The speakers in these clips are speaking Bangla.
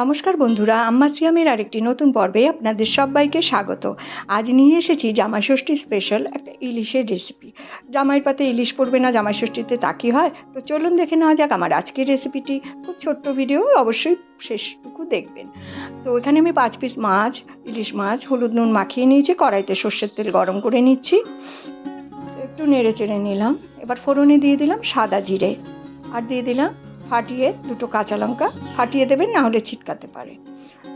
নমস্কার বন্ধুরা, আম্মা সিয়ামের আরেকটি নতুন পর্বে আপনাদের সবাইকে স্বাগত। আজ নিয়ে এসেছি জামাই ষষ্ঠী স্পেশাল একটা ইলিশের রেসিপি জামাই পাতে ইলিশ পড়বে না জামাই ষষ্ঠীতে তা কি হয়? তো চলুন দেখে নেওয়া যাক আমার আজকের রেসিপিটি খুব ছোট্ট ভিডিও অবশ্যই শেষটুকু দেখবেন। তো এখানে আমি পাঁচ পিস মাছ, ইলিশ মাছ, হলুদ নুন মাখিয়ে নিয়েছি, কড়াইতে সর্ষের তেল গরম করে নিচ্ছি। একটু নেড়ে চেড়ে নিলাম। এবার ফোড়নে দিয়ে দিলাম সাদা জিরে। আর দিয়ে দিলাম ফাটিয়ে দুটো কাঁচা লঙ্কা ফাটিয়ে দেবেন, না হলে ছিটকাতে পারে।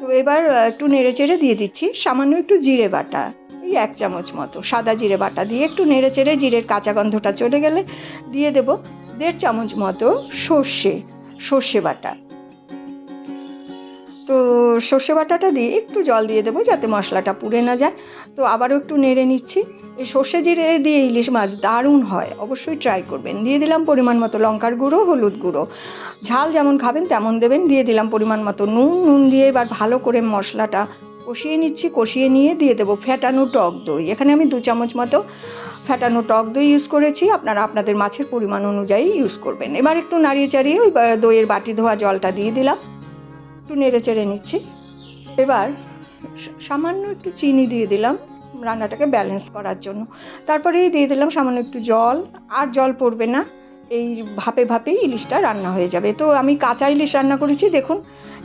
তো এবার একটু নেড়ে চেড়ে দিয়ে দিচ্ছি। সামান্য একটু জিরে বাটা, এই এক চামচ মতো, সাদা জিরে বাটা দিয়ে একটু নেড়ে চেড়ে জিরের কাঁচা গন্ধটা চলে গেলে দিয়ে দেব দেড় চামচ মতো সর্ষে সর্ষে বাটা। সর্ষে বাটাটা দিয়ে একটু জল দিয়ে দেবো যাতে মশলাটা পুড়ে না যায়। তো আবারও একটু নেড়ে নিচ্ছি। এই সর্ষে জিরে দিয়ে ইলিশ মাছ দারুণ হয়, অবশ্যই ট্রাই করবেন। দিয়ে দিলাম পরিমাণ মতো লঙ্কার গুঁড়ো, হলুদ গুঁড়ো। ঝাল যেমন খাবেন তেমন দেবেন। দিয়ে দিলাম পরিমাণ মতো নুন। নুন দিয়ে এবার ভালো করে মশলাটা কষিয়ে নিচ্ছি। কষিয়ে নিয়ে দিয়ে দেবো ফ্যাটানো টক দই। এখানে আমি দু চামচ মতো ফ্যাটানো টক দই ইউজ করেছি। আপনারা আপনাদের মাছের পরিমাণ অনুযায়ী ইউজ করবেন। এবার একটু নাড়িয়ে চাড়িয়ে ওই দইয়ের বাটি ধোয়া জলটা দিয়ে দিলাম। একটু নেড়ে চেড়ে নিচ্ছি। এবার সামান্য একটু চিনি দিয়ে দিলাম রান্নাটাকে ব্যালেন্স করার জন্য। তারপরেই দিয়ে দিলাম সামান্য একটু জল, আর জল পড়বে না। এই ভাপে ভাপেই ইলিশটা রান্না হয়ে যাবে। তো আমি কাঁচা ইলিশ রান্না করেছি, দেখুন।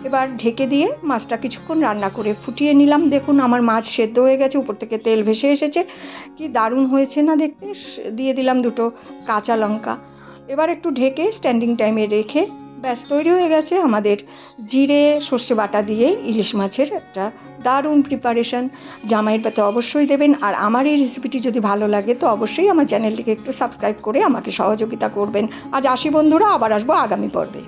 এবার ঢেকে দিয়ে মাছটা কিছুক্ষণ রান্না করে ফুটিয়ে নিলাম। দেখুন আমার মাছ সেদ্ধ হয়ে গেছে, উপর থেকে তেল ভেসে এসেছে। কি দারুণ হয়েছে না দেখতে? দিয়ে দিলাম দুটো কাঁচা লঙ্কা। এবার একটু ঢেকে স্ট্যান্ডিং টাইমে রেখে ব্যাস, তৈরি হয়ে গেছে আমাদের জিরে, সর্ষে বাটা দিয়ে ইলিশ মাছের একটা দারুণ প্রিপারেশন জামাইয়ের পাতে অবশ্যই দেবেন। আর আমার এই রেসিপিটি যদি ভালো লাগে, তো অবশ্যই আমার চ্যানেলটিকে একটু সাবস্ক্রাইব করে আমাকে সহযোগিতা করবেন। আজ আসি বন্ধুরা, আবার আসব আগামী পর্বে।